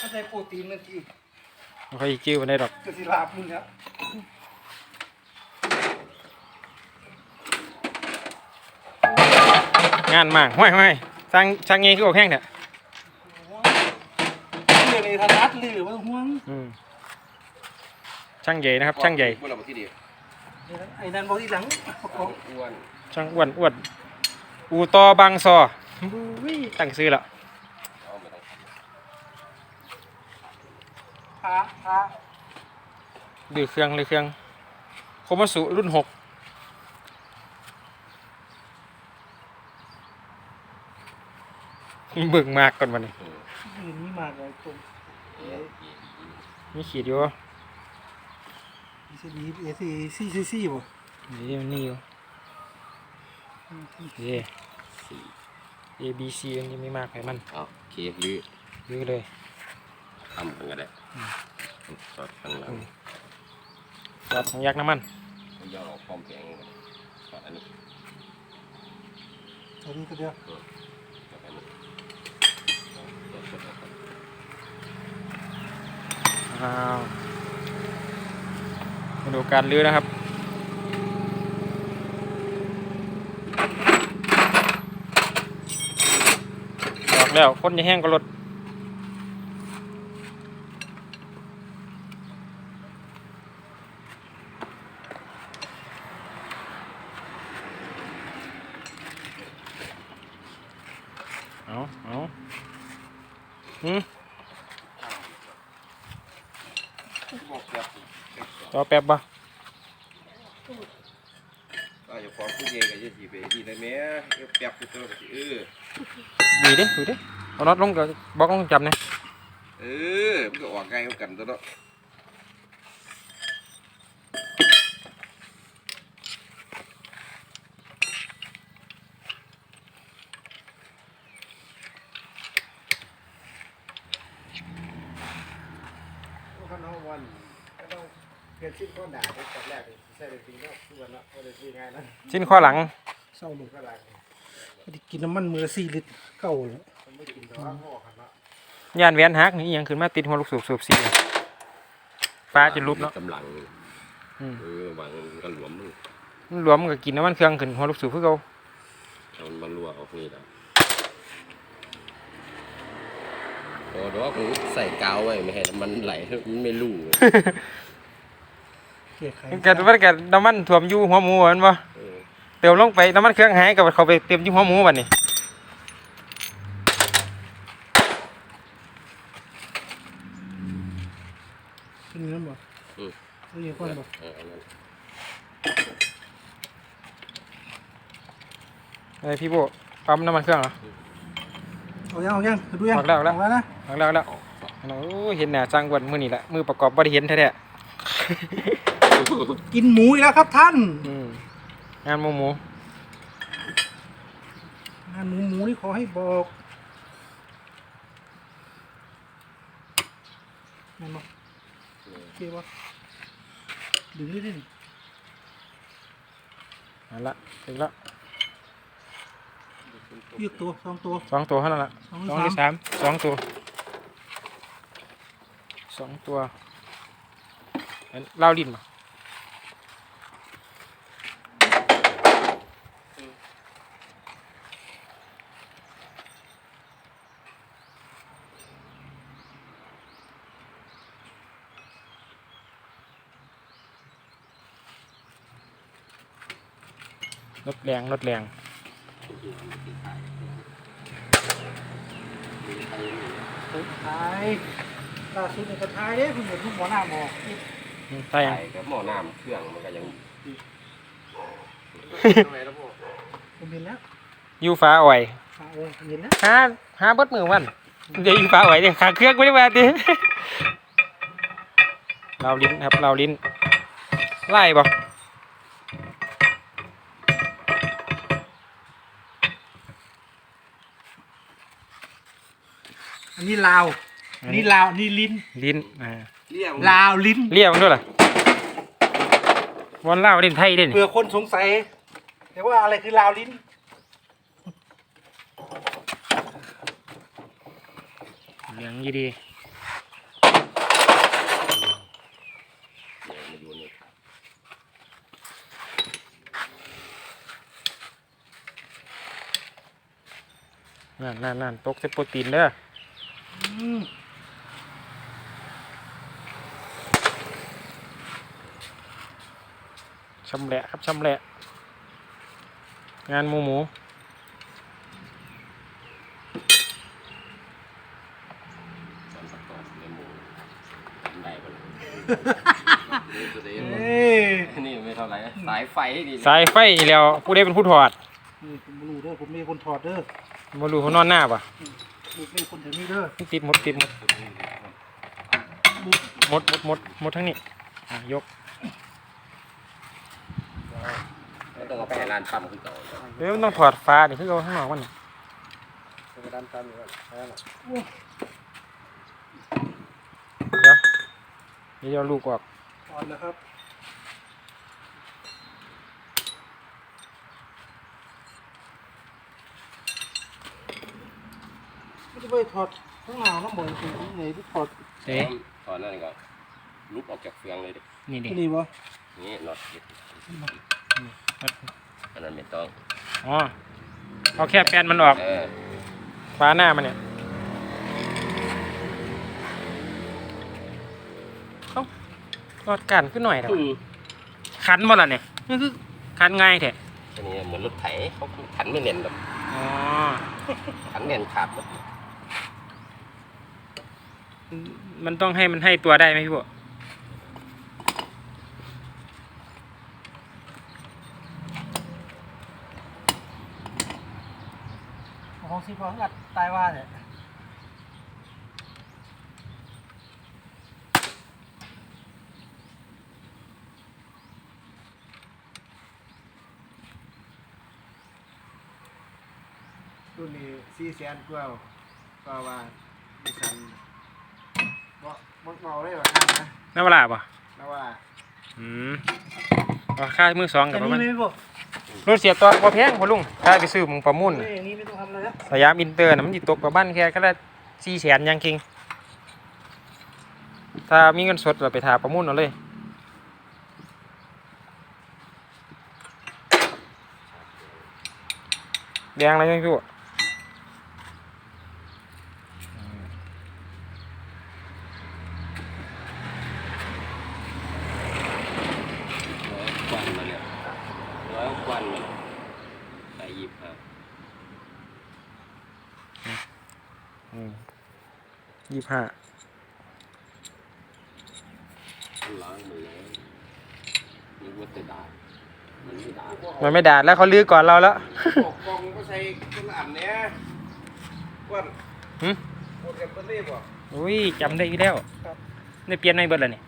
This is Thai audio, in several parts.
ถ้าใส่โปรตีนนั่นที่มันค่อยจิ้วมันได้ดอกกระสิลาบมึงครับงานมากห้วยห้วยสร้างช่างเงี้ยคืออกแห้งเนี่ยเรื่องในธนัดหรือว่าห่วงอืมช่างใหญ่นะครับ ช่างใหญ่พวกเราที่ดีไอ้นั่นบอกที่หลังอ้วนช่างอ้วนอ้วนอูตอบางซอตั้งซื้อละ เอาไม่ต้อง พาพา ดือเครื่องเลยเครื่องโคมาสุรุ่นหกเบิ่งมากก่อนวันนี้ยืนนี่มากเลยตรงมีขีดอยู่อีซีดีเอซีซีซีซีบ่นี่มันนี่อยู่เย่ A B C มันยังไม่มากให้มันเอาโอเคหรือยื้อเลยทำกันก็ได้ สอดข้างหลังจับของยักษ์น้ำมันย่อออกพร้อมแข็งสอดอันนี้อันนี้ก็เดียวสอดอันนี้อ้าวมาดูการลื้อนะครับบอกแล้วคนจะแห้งก็ลด เอาเอาหืมบอกแบบรอแป๊บบ่ก็อย่าฟ้องผู้เยกับยี่สิบเอ็ดดีเลยแม่เอฟแป๊บคือตัวกับสิเออดีดิดูดิเอาน็อตลงกับบล็อกลงจับเนี่ยเออมันก็ออกง่ายกันตัวเนาะ ข้างนอกวันก็ต้องเปลี่ยนชิ้นก้อนด่าไปต อนแรกเลยใส่เลยปีนอกทุกวันละก็เลยปีง่ายนะชิ้นข้อหลัง เศร้าหนึ่งก็ไรกินน้ำมันมือละสี่ลิตรเก่าเลยไม่กินแต่ว่าพ่อขันละย่านแหวนฮักนี่อิหยังขึ้นมาติดหัวลูกสูบสูบซีฟ้าจะลุบเนาะ กำลังอืม เออวางก็หลวมมือมันหลวมมันก็กินน้ำมันเครื่องขึ้นหัวลูกสูบเพื่อเขาเอามันมารัวออกนี่แล้วโอ้ดอกผมใส่กาวไว้ไม่ให้มันไหลมันไม่ลู่เกลี่ย ไข่แกว่าแกน้ำมันท่วมอยู่หัวหมูเห็นบ่เออเติมลงไปน้ำมันเครื่องหายกับเขาไปเต็มอยู่หัวหมูบัดนี้ขึ้นเนื้อบ่อืมขึ้นเนื้อก้อนบ่เอออันนั้นไอพี่โบปั๊มน้ำมันเครื่องเหรอเอายังเอายังดูยังออกแล้วออกแล้วแล้วนะเอาแล้วเอาแล้วออกสองโอ้ยเห็นหน้าจ้างวันมือนี่แหละมือประกอบบ่ได้เห็นแท้ กินหมูอีกแล้วครับท่านๆอืมงานหมูหมูงานหมูหมูนี่ขอให้บอกนั่นบ่โอเคบ่ดึงนิดนึงเอาละถึงแล้วยืดตัวสองตัว สองตัวเท่านั้นละสองสองหรือหรือสามสองตัวสองตัวเห็นเล่าลิ้นมา ลดแรงลดแรงท้ายล่าสุดเนี่ยก็ท้ายเด้คุณเห็นลูกหัวหน้าบอกอืมใช่ยังใส่กับหม้อน้ำเครื่องมันก็ยังผมเห็นแล้วยูฟ้าอ่อยอ่าเออผมเห็นแล้วหาหาเบดมือวันเดี๋ยวยูฟ้าอ่อยเดี๋ยวขาเครื่องไม่ได้มาดิเราลิ้นครับเราลิ้นไล่บ่อั นนี้ลาวอันนี้ลาวอันนี่ลิ้นลิ้นอ่าเลี้ยงลาวลิ้นเรียกมันด้วยล่ะวันเล่าวลิ้นไทยเด่นเผื่อคนสงสัยแต่ว่าอะไรคือลาวลิ้นเหลืองยี่ดีเดี๋ยวมาอยู่ในขานั่นนั่นนั่นตกเซโปรตีนเด้อ ชำแหละครับชำแหละ งานหมูหมูตอนประกอบในหมูทำได้ปะนี่ตัวเดียวเอ้ยนี่ไม่เท่าไหร่สายไฟให้ดีสายไฟนี่แล้วผู้ใดเป็นผู้ถอดนี่ผมรู้เด้อผมมีคนถอดเด้อมาดูเขานอนหน้าป่ะมีมีคนถึงนี่เด้อติดหมดติดหมดหมดหมดหมดหมดทั้งนี้อะยก ก็ต้องเอาไปให้ร้านปั๊มขึ้นต่อเดี๋ยวมันต้องถอดฟ้านี่คือเอาข้างนอกมันนี่ผมดันตามอยู่ก่อนแค่นั้นเดี๋ยวเดี๋ยวเอาลูกออกถอดแล้วครับไม่ได้ไปถอดข้างหน้าน้ำบ่อยจริงๆไหนที่ถอดเอ๊ะตอนนั้นก็ลุกออกจากเฟืองเลยดินี่ดิที่นี่วะนี่น็อตยึด อันนั้นไม่ต้องอ๋อเอาแค่แปนมันออกเออฟ้าหน้ามันเนี่ยเอ้ารอดกันขึ้นหน่อยเถอะอืมคันบ่ล่ะเนี่ยนี่คือคันง่ายแท้อันนี้เหมือนรถไถเขาขันไม่เน่นหรอกอ๋อขันเน่นขาดหมดมันต้องให้มันให้ตัวได้ไหมพี่บัว ของ สิบของอัดตายว่าเนี่ยตัวนี้สี่แสนกว่าก็ว่าดิฉันบ่บ่เมาได้หรอท่านนะน้าเวลาป่ะนะว่า อืมราคามือสองกับแต่ประนี่มาณ ไม่บอก รถเสียตัวพอแพงพอลุงถ้าไปซื้อมึงประมุ่นเอ้ยอันนี้ไม่ต้องทำอะไรนะสยามอินเตอร์นะมันจิตกประมาณแค่ก็ได้สี่แสนยังคิง ถ้ามีเงินสดเราไปถาประมุ่นเอาเลยแดงอะไรยังพี่บัวร้อยกวั นมาเนี่ยร้อยกวันมาเนี่ยใส่ยิบครับยี่ห้าล้างมือแล้วนึกว่าจะด่ามันไม่ด่ามันไม่ด่าแล้วเขาลื้อก่อนเราแล้วปกกองก็ใส่คนละอันเนี้ยก้วนหึหมดกันเพิ่นรีบบ่อุ้ยจำได้อีกแล้วได้เปลี่ยนไม่เบิดเลยนี่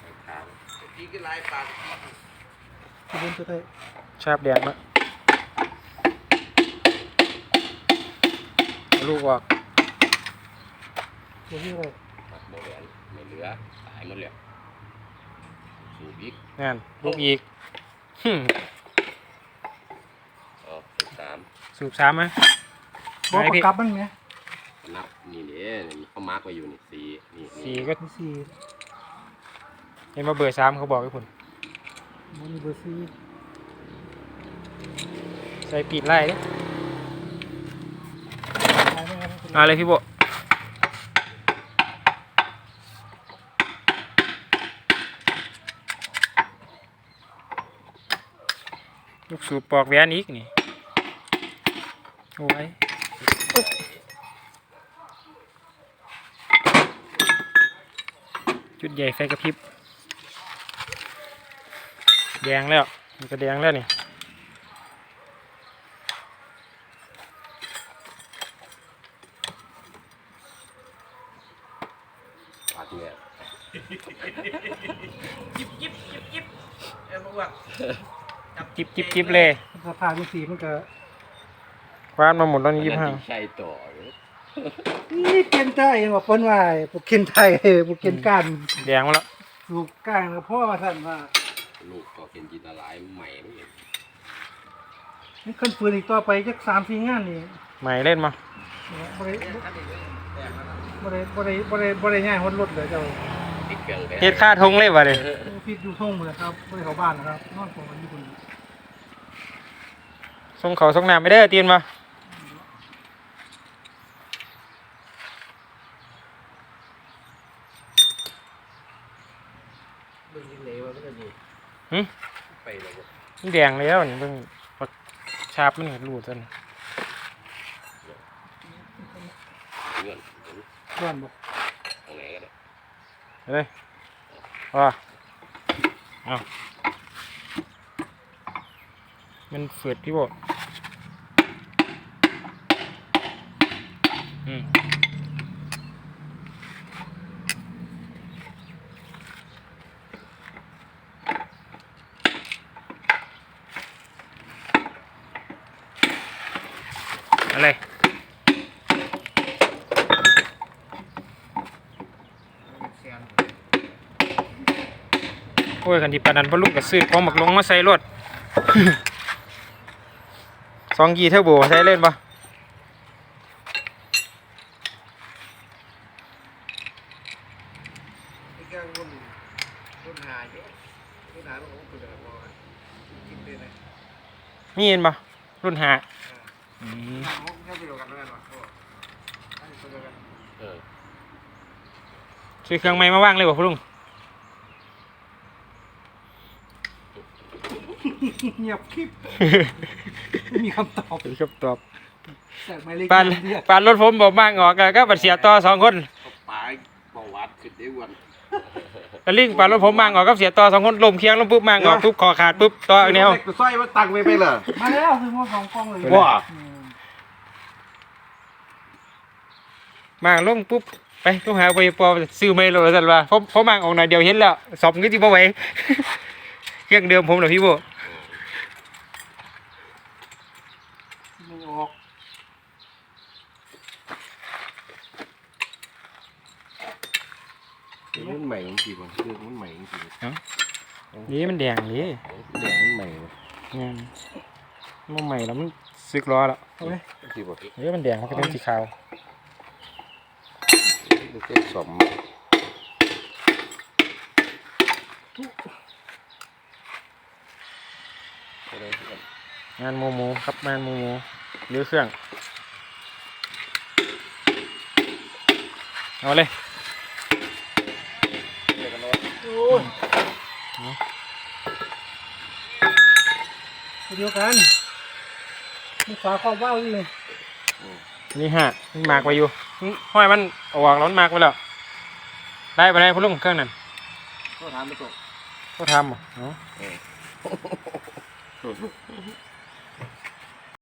ใส่ขาว กินกันลายปากที่บนตัวได้ชาบแดงมาลูกออกตัวที่อะไรตัดโมเหลือไม่เหลือตายหมดแล้วสูบอีกนั่นลูกอีกหึ่มอ๋อสิบสามสูบสามไหมบอกไอ้ปพี่ระกับมันไหมนับนี่เนี่ยเขามาร์กไว้อยู่นี่สี่นี่สี่นี่ก็สี่ เห็นมาเบอร์สามเขาบอกให้คุณมันมีเบอร์สี่ใส่ปีนไล่ดิขายไม่ได้ไม่เป็นไรเอาเลยพี่โบลูกสูบปอกแหวนอีกนี่โอ้ยจุดใหญ่ไฟกระพริบ แดงแล้ว มันก็แดงแล้วนี่ปัดเนี่ยจิบจิบจิบจิบเอ็มบอกว่าจิบจิบจิบเลยสภาพมีสี่มันก็คว้านมาหมดแล้วนี่ยี่สิบห้าอันนั้นที่ใช่ต่อหรือนี่เกณฑ์ใจยังว่าเปิ้นว่าพวกเกณฑ์ไทยพวกเกณฑ์ก้านแดงมาแล้วถูกก้านกับพ่อท่านว่า ลูกก็เป็นจินตลายใหม่ไม่เห็นนี่ขึ้นปืนอีกต่อไปจักสามสี่งานนี่ใหม่เล่นมาบ่ได้เอ๊ะอันนี้แตกแล้วนะบ่ได้บ่ได้บ่ได้บ่ได้ง่ายฮดรถเลยเจ้าติดเครื่องไปเฮ็ดค่าทงเลยวะเลยพี่ดูท่งหมดเลยครับบ่ได้เข้าบ้านนะครับนอนของกันอยู่คนเดียวส่งเขาส่งน้ำไม่ได้อตีนมาเบิ่งยิงเลยว่ามันจะดี หึ ไปเลยบ่มันแดงแล้วนี่เบิ่งปักชาบมันเห็นรูดซะนี่เงินบ้านบ่ตรงไหนก็ได้เอาเลยว่าเอามันเฟืดพี่บ่อืมอะไร แสน โอ้ยกันที่ปานนันพอลูกก็ซื้อของหมักลงมาใส่รถสองกีเท่าโบใส่เล่นปะนี่ก็รุ่นรุ่นหาเยอะรุ่นหามันก็คือแบบว่ากินได้เลยมีเห็นปะรุ่นหาอ่าอืมหามันแค่เดียวกันแล้วกันวะโอ้อันนี้ตัวเดียวกันเออซื้อเครื่องไม้มาว่างเลยบ่พ่อลุง เงียบคลิปไม่มีคำตอบเป็นคำตอบแต่ไม่เล็กปานเดียวปานรถผมบอกบ้างออกก็ก็บัดเสียต่อสองคนเขาปลายเบาหวานขึ้นได้วันแล้วลิงปานรถผมบ้างออกก็เสียต่อสองคนลมเคียงลมปุ๊บบ้างออกปุ๊บคอขาดปุ๊บต่ออีกแนวเด็กตัวสร้อยมันตังไปไปเลยมาแล้วคือหัวของกล้องเลยว้าอืมบ้างลงปุ๊บไปต้องหาไปปอซื้อไม่โลสั่นว่าเพราะเพราะบ้างออกหน่อยเดียวเห็นแล้วสอบก็ที่บ่ไหวเครื่องเดิมผมเหรอพี่โบ ไม่ออก มัน ใหม่จริงๆบ่เครื่องมันใหม่จริงนี่มันแดงนี่ๆแดงมันใหม่บ่งานมันใหม่แล้วมันซึกล้อแล้วเอาไว้จริงบ่เฮ้ยมันแดงมันก็เป็นสีขาวมันแค่สมอะไรกันงานโมโมครับงานโมโมเรือเครื่องเอาเลย ยเดียวกันมีฝาครอบว่าวอยู่เลยนี่ฮะมันมากไปอยู่อื้อห้อยมันเอาออกแล้วมันมากไปแล้ว ได้ไปได้พ่อลุงเครื่องนั้นก็ถามไปตกก็ทำเหรออ๋อเออ